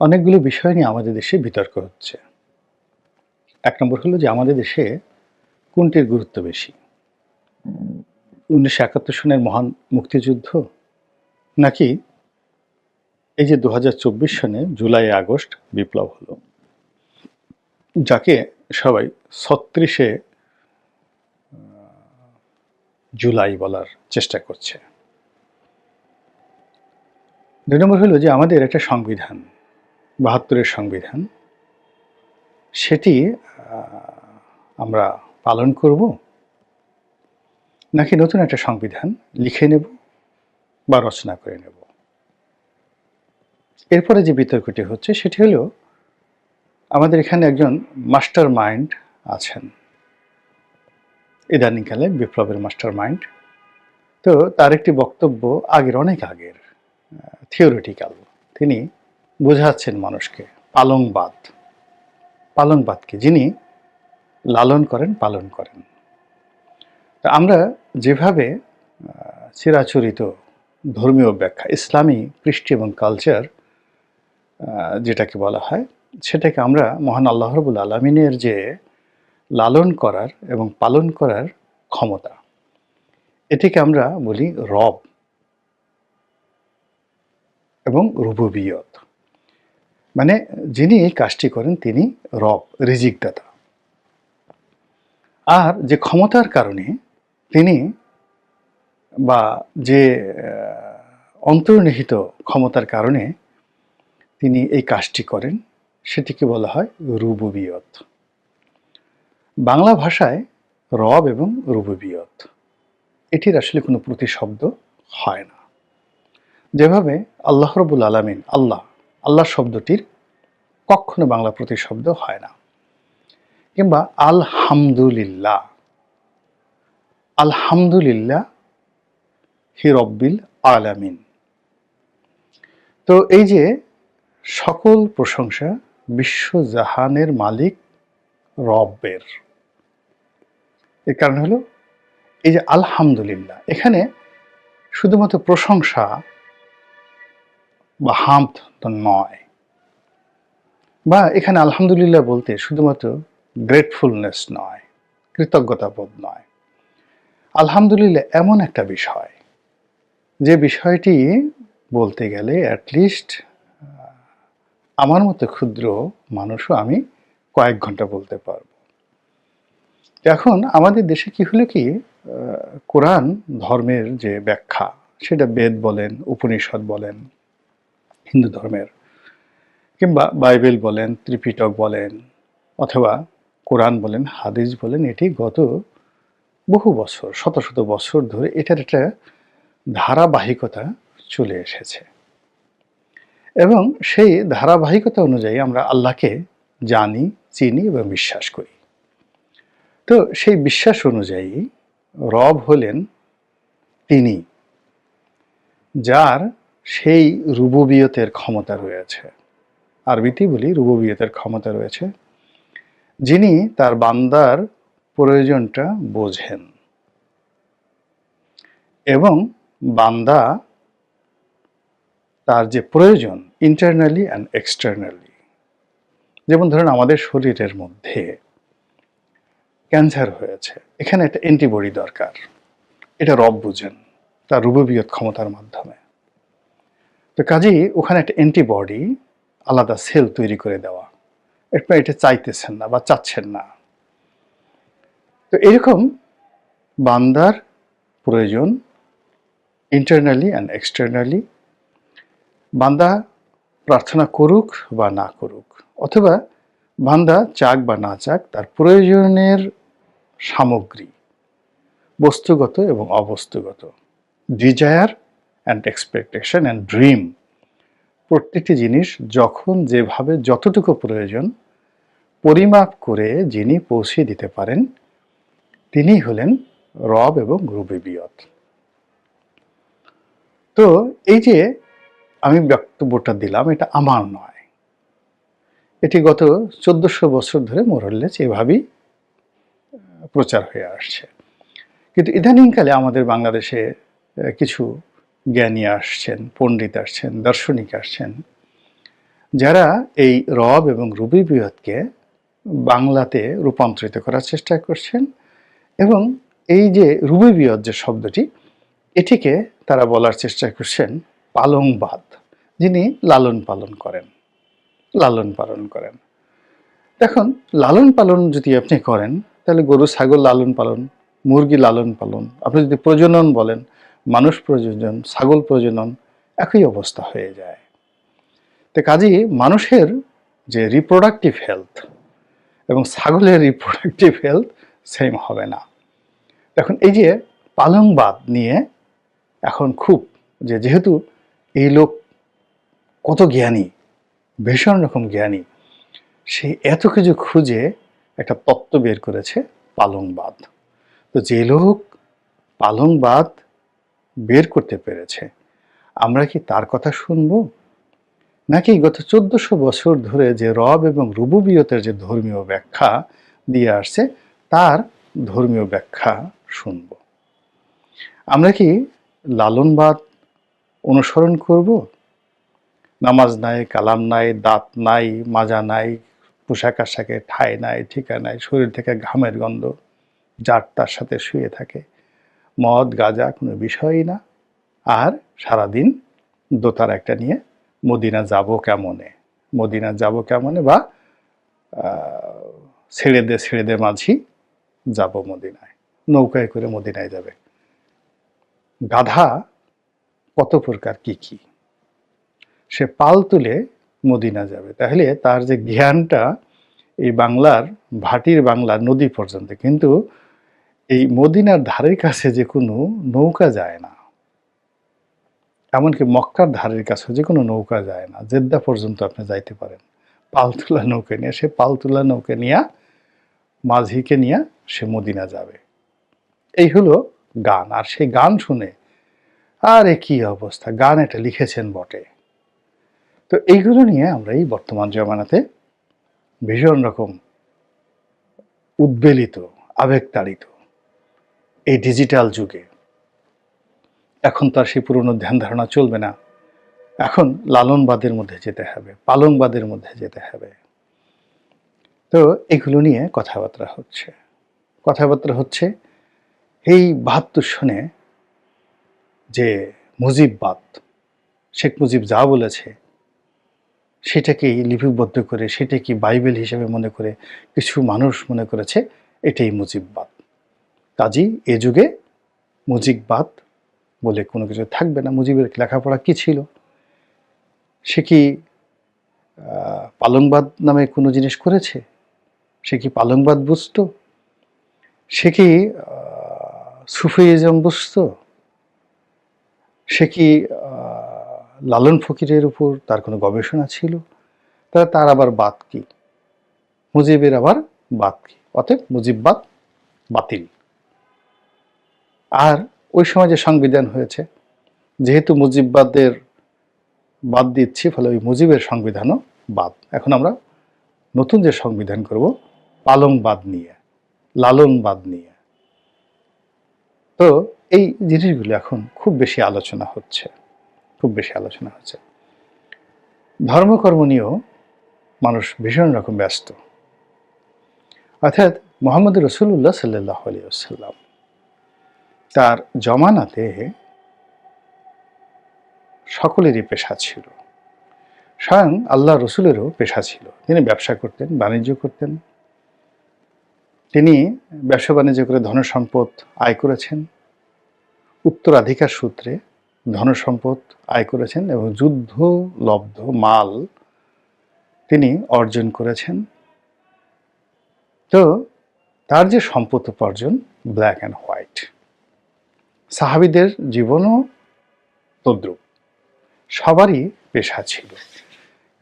অনেকগুলো বিষয় নিয়ে আমাদের দেশে বিতর্ক হচ্ছে। এক নম্বর হলো যে আমাদের দেশে কোনটির গুরুত্ব বেশি? উনিশশো একাত্তর সনের মহান মুক্তিযুদ্ধ? নাকি এই যে দু সনে জুলাই, আগস্ট বিপ্লব হলো? যাকে সবাই ছত্রিশে জুলাই বলার চেষ্টা করছে। দুই নম্বর হলো যে আমাদের একটা সংবিধান বাহাত্তরের সংবিধান, সেটি আমরা পালন করব নাকি নতুন একটা সংবিধান লিখে নেব বা রচনা করে নেব? এরপরে যে বিতর্কটি হচ্ছে, সেটি হলো আমাদের এখানে একজন মাস্টার মাইন্ড আছেন। ইদানিংকালে বিপ্লবের মাস্টার মাইন্ড। তো তার একটি বক্তব্য আগের, অনেক আগের থিওরিটিক্যাল। তিনি বোঝাচ্ছেন মানুষকে, পালংবাদ। পালংবাদকে যিনি লালন করেন, পালন করেন। আমরা যেভাবে চিরাচরিত ধর্মীয় ব্যাখ্যা, ইসলামী, কৃষ্টি এবং কালচার যেটাকে বলা হয়, সেটাকে আমরা মহান আল্লাহ রবুল আলমিনের যে লালন করার এবং পালন করার ক্ষমতা, এটিকে আমরা বলি রব এবং রুবুবিয়ত। মানে যিনি এই কাজটি করেন তিনি রব রিজিকদাতা আর যে ক্ষমতার কারণে তিনি বা যে অন্তর্নিহিত ক্ষমতার কারণে তিনি এই কাজটি করেন, সেটিকে বলা হয় রুবুবিয়ত। বাংলা ভাষায় রব এবং রুবুবিয়ত। এটির আসলে কোনো প্রতিশব্দ হয় না। যেভাবে আল্লাহ রবুল আলমিন, আল্লাহ আল্লাহ শব্দটির কখনো বাংলা প্রতিশব্দ হয় না। কিংবা আলহামদুলিল্লাহ। আলহামদুলিল্লাহ হি রব্বিল আলামিন। তো এই যে সকল প্রশংসা বিশ্বজাহানের মালিক রব্বের এর কারণ হলো এই যে আলহামদুলিল্লাহ। এখানে শুধুমাত্র প্রশংসা বা হামদ তো নয়। বা এখানে আলহামদুলিল্লাহ বলতে শুধুমাত্র গ্রেটফুলনেস নয়, কৃতজ্ঞতাবোধ নয়। আলহামদুলিল্লাহ এমন একটা বিষয়, যে বিষয়টি বলতে গেলে অ্যাটলিস্ট আমার মতো ক্ষুদ্র মানুষও আমি কয়েক ঘণ্টা বলতে পারব। এখন আমাদের দেশে কি হলো কি কোরআন ধর্মের যে ব্যাখ্যা, সেটা বেদ বলেন, উপনিষদ বলেন হিন্দু ধর্মের। কিংবা বাইবেল বলেন, ত্রিপিটক বলেন, অথবা কোরআন বলেন, হাদিস বলেন, এটি গত বহু বছর, শত শত বছর ধরে এটার একটা ধারাবাহিকতা চলে এসেছে। এবং সেই ধারাবাহিকতা অনুযায়ী আমরা আল্লাহকে জানি, চিনি এবং বিশ্বাস করি। তো সেই বিশ্বাস অনুযায়ী রব হলেন তিনি, যার সেই রুববিয়তের ক্ষমতা রয়েছে। আরবিতেই বলি রুববিয়তের ক্ষমতা রয়েছে। যিনি তার বান্দার প্রয়োজনটা বোঝেন। এবং বান্দা তার যে প্রয়োজন ইন্টারনালি অ্যান্ড এক্সটার্নালি যেমন ধরেন আমাদের শরীরের মধ্যে ক্যান্সার হয়েছে। এখানে একটা অ্যান্টিবডি দরকার। এটা রব বুঝেন, তার রুববিয়ত ক্ষমতার মাধ্যমে। তো কাজেই ওখানে একটা অ্যান্টিবডি আলাদা সেল তৈরি করে দেওয়া। এরপর এটা চাইতেছেন না বা চাচ্ছেন না। তো এরকম বান্দার প্রয়োজন ইন্টারনালি অ্যান্ড এক্সটার্নালি বান্দা প্রার্থনা করুক বা না করুক, অথবা বান্দা চাক বা না চাক, তার প্রয়োজনের সামগ্রী, বস্তুগত এবং অবস্তুগত desire and expectation and dream প্রত্যেকটি জিনিস যখন যেভাবে যতটুকু প্রয়োজন পরিমাপ করে যিনি পৌঁছে দিতে পারেন তিনি হলেন রব এবং রুবিবিয়ত। তো এই যে আমি বক্তব্যটা দিলাম, এটা আমার নয়। এটি গত চোদ্দশো বছর ধরে মোরল্লেস এভাবেই প্রচার হয়ে আসছে। কিন্তু ইদানিংকালে আমাদের বাংলাদেশে কিছু জ্ঞানী আসছেন, পণ্ডিত আসছেন, দার্শনিক আসছেন। যারা এই রব এবং রুবি বিয়তকে বাংলাতে রূপান্তরিত করার চেষ্টা করছেন এবং এই যে রুবি বিয়ত যে শব্দটি, এটিকে তারা বলার চেষ্টা করছেন পালংবাদ, যিনি লালন পালন করেন, লালন পালন করেন। দেখুন, লালন পালন যদি আপনি করেন, তাহলে গরু, ছাগল লালন পালন, মুরগি লালন পালন, আপনি যদি প্রজনন বলেন মানুষ প্রজনন ছাগল প্রজনন, একই অবস্থা হয়ে যায়। তো কাজেই মানুষের যে রিপ্রোডাক্টিভ হেলথ এবং ছাগলের রিপ্রোডাক্টিভ হেলথ সেম হবে না। এখন এই যে পালংবাদ নিয়ে এখন খুব যে যেহেতু এই লোক কত জ্ঞানী, ভীষণ রকম জ্ঞানী, সে এত কিছু খুঁজে একটা তত্ত্ব বের করেছে পালংবাদ। তো যে লোক পালংবাদ বের করতে পেরেছে। আমরা কি তার কথা শুনব? নাকি গত চোদ্দশো বছর ধরে যে রব এবং রুবুবিয়তের যে ধর্মীয় ব্যাখ্যা দিয়ে আসছে, তার ধর্মীয় ব্যাখ্যা শুনব? আমরা কি লালনবাদ অনুসরণ করব? নামাজ নাই, কালাম নাই, দাঁত নাই, মাজা নাই, পোশাক আশাকে ঠাই নাই, ঠিকা নাই, শরীর থেকে ঘামের গন্ধ, যার তার সাথে শুয়ে থাকে। মদ, গাঁজা কোনো বিষয়ই না। আর সারাদিন দোতার একটা নিয়ে মদিনা যাব কেমনে? মদিনা যাব কেমনে বা ছেড়ে দে ছেড়ে দে মাঝি যাব মদিনায়। নৌকায় করে মদিনায় যাবে। গাধা কত প্রকার কি কি? সে পাল তুলে মদিনা যাবে। তাহলে তার যে জ্ঞানটা এই বাংলার ভাটির বাংলা নদী পর্যন্ত। কিন্তু এই মদিনার ধারের কাছে যে কোনো নৌকা যায় না। এমনকি মক্কার ধারের কাছে যে কোনো নৌকা যায় না। জেদ্দা পর্যন্ত আপনি যাইতে পারেন। পালতুলা নৌকা নিয়ে সে পালতুলা নৌকা নিয়ে, মাঝিকে নিয়ে সে মদিনা যাবে। এই হলো গান। আর সেই গান শুনে, আরে কি অবস্থা! গান এটা লিখেছেন বটে। তো এইগুলো নিয়ে আমরা এই বর্তমান জমানাতে ভীষণ রকম উদ্বেলিত, আবেগতাড়িত এই ডিজিটাল যুগে। এখন তার সেই পুরনো ধ্যান ধারণা চলবে না। এখন লালনবাদের মধ্যে যেতে হবে, পালংবাদের মধ্যে যেতে হবে। তো এগুলো নিয়ে কথাবার্তা হচ্ছে। কথাবার্তা হচ্ছে এই বাহাত্তর সনে যে মুজিববাদ, শেখ মুজিব যা বলেছে সেটাকেই লিপিবদ্ধ করে, সেটাকে বাইবেল হিসেবে মনে করে কিছু মানুষ মনে করেছে, এটাই মুজিববাদ। কাজী এ যুগে মুজিববাদ বলে কোনো কিছু থাকবে না। মুজিবের লেখাপড়া কি ছিল? সে কি পালংবাদ নামে কোনো জিনিস করেছে? সে কি পালংবাদ বুঝতো? সে কি সুফিজম বুঝতো? সে কি লালন ফকিরের উপর তার কোনো গবেষণা ছিল? তাহলে তার আবার বাদ কি? মুজিবের আবার বাদ কি? অতএব মুজিববাদ বাতিল। আর ওই সময় যে সংবিধান হয়েছে, যেহেতু মুজিববাদের বাদ দিচ্ছি, ফলে ওই মুজিবের সংবিধানও বাদ। এখন আমরা নতুন যে সংবিধান করব, পালংবাদ নিয়ে লালনবাদ নিয়ে। তো এই জিনিসগুলো এখন খুব বেশি আলোচনা হচ্ছে, খুব বেশি আলোচনা হচ্ছে। ধর্মকর্ম নিয়েও মানুষ ভীষণ রকম ব্যস্ত। অর্থাৎ মোহাম্মদ রসুল্লাহ সাল্লাহ আলিয়াল্লাম তার জমানাতে সকলেরই পেশা ছিল। স্বয়ং আল্লাহ রসুলেরও পেশা ছিল। তিনি ব্যবসা করতেন, বাণিজ্য করতেন। তিনি ব্যবসা বাণিজ্য করে ধনসম্পদ আয় করেছেন। উত্তরাধিকার সূত্রে ধনসম্পদ আয় করেছেন এবং যুদ্ধ লব্ধ মাল তিনি অর্জন করেছেন। তো তার যে সম্পদ উপার্জন ব্ল্যাক অ্যান্ড হোয়াইট সাহাবিদের জীবনও তদ্রুপ। সবারই পেশা ছিল।